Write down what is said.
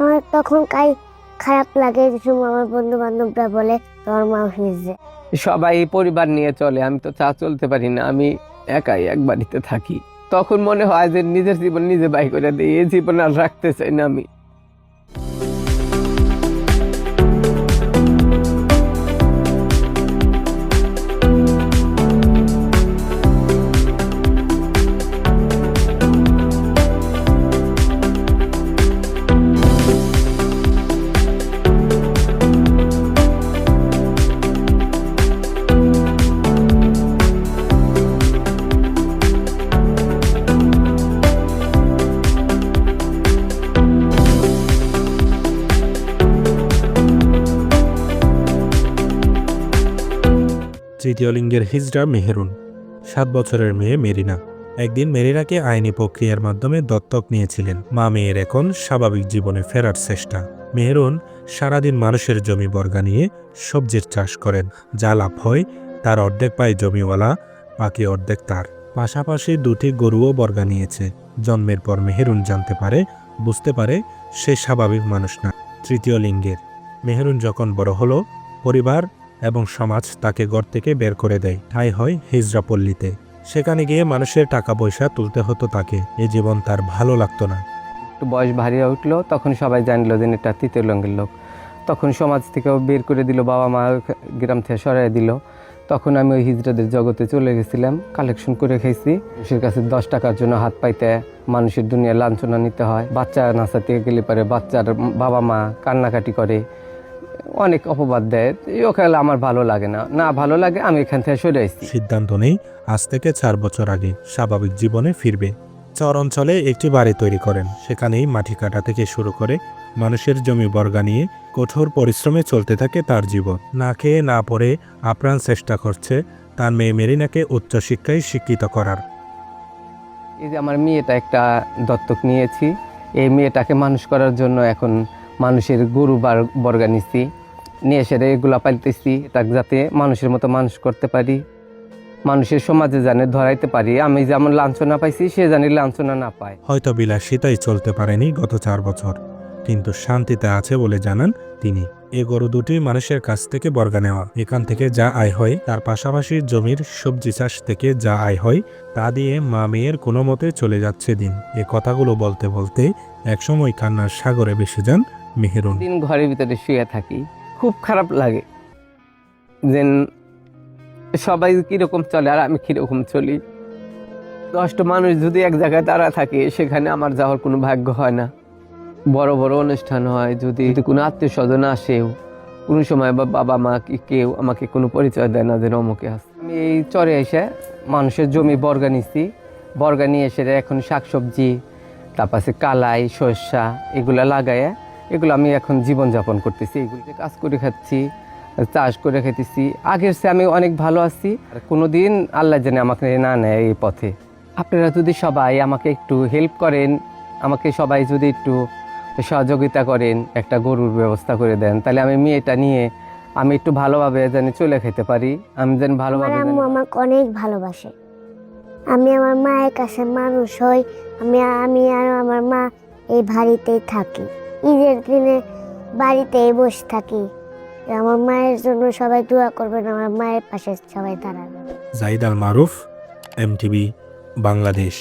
আমার তখন কাই খারাপ লাগে যে আমার বন্ধু বান্ধবরা বলে তোর মা হয়েছে। সবাই পরিবার নিয়ে চলে, আমি তো চা চলতে পারি না, আমি একাই এক বাড়িতে থাকি। তখন মনে হয় যে নিজের জীবন নিজে বাই করে দিই এই জীবন আর রাখতে চাই না আমি। তৃতীয় লিঙ্গের হিজড়া মেহেরুন। সাত বছরের মেয়ে মেরিনা। একদিন মেরিনাকে আইনি প্রক্রিয়ার মাধ্যমে দত্তক নিয়েছিলেন। মা মেয়ের এখন স্বাভাবিক জীবনে ফেরার চেষ্টা। মেহেরুন সারাদিন মানুষের জমি বর্গা নিয়ে সবজির চাষ করেন। যা লাভ হয়, তার অর্ধেক পায় জমিওয়ালা, বাকি অর্ধেক তার। পাশাপাশি দুটি গরুও বর্গা নিয়েছে। জন্মের পর মেহেরুন জানতে পারে, বুঝতে পারে সে স্বাভাবিক মানুষ না। তৃতীয় লিঙ্গের। মেহেরুন যখন বড় হলো, পরিবার এবং সমাজ তাকে ঘর থেকে বের করে দেয়। ঠাই হয় হিজরা পল্লীতে। সেখানে গিয়ে মানুষের টাকা পয়সা তুলতে হতো তাকে। এ জীবন তার ভালো লাগতো না। একটু বয়স ভারী উঠল, তখন সবাই জানলো যে এটা তৃতীয় লঙ্গের লোক। তখন সমাজ থেকেও বের করে দিল বাবা মা গ্রাম থেকে সরাই দিল। তখন আমি ওই হিজড়াদের জগতে চলে গেছিলাম কালেকশন করে খেয়েছি মানুষের কাছে দশ টাকার জন্য হাত পাইতে মানুষের দুনিয়া লাঞ্ছনা নিতে হয়। বাচ্চা নাচাতে গেলে পারে বাচ্চার বাবা মা কান্নাকাটি করে। অনেক অপবাদ দেয়। ওখানে আমার ভালো লাগে না। না ভালো লাগে আমি এখান থেকে সরে আসছি। সিদ্ধান্ত নেই। আজ থেকে চার বছর আগে স্বাভাবিক জীবনে ফিরবে। চর অঞ্চলে একটি বাড়ি তৈরি করেন। সেখানেই মাটি কাটা থেকে শুরু করে মানুষের জমি বর্গা নিয়ে কঠোর পরিশ্রমে চলতে থাকে তার জীবন। না খেয়ে না পড়ে আপ্রাণ চেষ্টা করছে তার মেয়ে মেরিনাকে উচ্চশিক্ষায় শিক্ষিত করার। এই যে আমার মেয়েটা একটা দত্তক নিয়েছি। এই মেয়েটাকে মানুষ করার জন্য এখন মানুষের গরু বার- বর্গা নিছি। নিয়ে এসে এগুলা পালতেছি, তাকে যাতে মানুষের মতো মানুষ করতে পারি। মানুষের সমাজে জানে ধরাইতে পারি। আমি যেমন লাঞ্ছনা পাইছি, সে জানি লাঞ্ছনা না পায়। হয়তো বিলাসিতাই চলতে পারেনি গত চার বছর। কিন্তু শান্তিতে আছে বলে জানান তিনি। এ গরু দুটি মানুষের কাছ থেকে বর্গা নেওয়া। এখান থেকে যা আয় হয়, তার পাশাপাশি জমির সবজি চাষ থেকে যা আয় হয়, তা দিয়ে মা মেয়ের কোনো মতে চলে যাচ্ছে দিন। এ কথাগুলো বলতে বলতে একসময় কান্নার সাগরে ভেসে যান মেহেরুন। দিন ঘরের ভিতরে শুয়ে থাকি, খুব খারাপ লাগে। যে সবাই কীরকম চলে আর আমি কীরকম চলি? দশটা মানুষ যদি এক জায়গায় দাঁড়া থাকে, সেখানে আমার যাওয়ার কোনো ভাগ্য হয় না। বড় বড় অনুষ্ঠান হয়, যদি কোনো আত্মীয় স্বজন আসেও, কোনো সময় বা বাবা মা কি কেউ আমাকে কোনো পরিচয় দেয় না যে অমুকে আছে আমি এই চরে এসে মানুষের জমি বর্গা নিছি। বর্গা নিয়ে এসে এখন শাকসবজি, তারপর আছে কালাই, সর্ষা, এগুলা লাগায় এগুলো আমি এখন জীবনযাপন করতেছি এগুলোতে কাজ করে খাচ্ছি চাষ করে খেতেছি আগের সে আমি অনেক ভালো আছি আর কোনোদিন আল্লাহ জানে আমাকে না নেয় এই পথে। আপনারা যদি সবাই আমাকে একটু হেল্প করেন আমাকে সবাই যদি একটু সহযোগিতা করেন একটা গরুর ব্যবস্থা করে দেন তাহলে আমি মেয়েটা নিয়ে আমি একটু ভালোভাবে যেন চলে খেতে পারি। আমি যেন ভালোভাবে আম্মু আমাকে অনেক ভালোবাসে। আমি আমার মায়ের কাছে মানুষ হই আমি আমি আর আমার মা এই বাড়িতেই থাকি। ঈদের দিনে বাড়িতেই বসে থাকি। আমার মায়ের জন্য সবাই দোয়া করবেন, আমার মায়ের পাশে সবাই দাঁড়াবেন জাহিদ আল মারুফ এমটিভি, বাংলাদেশ।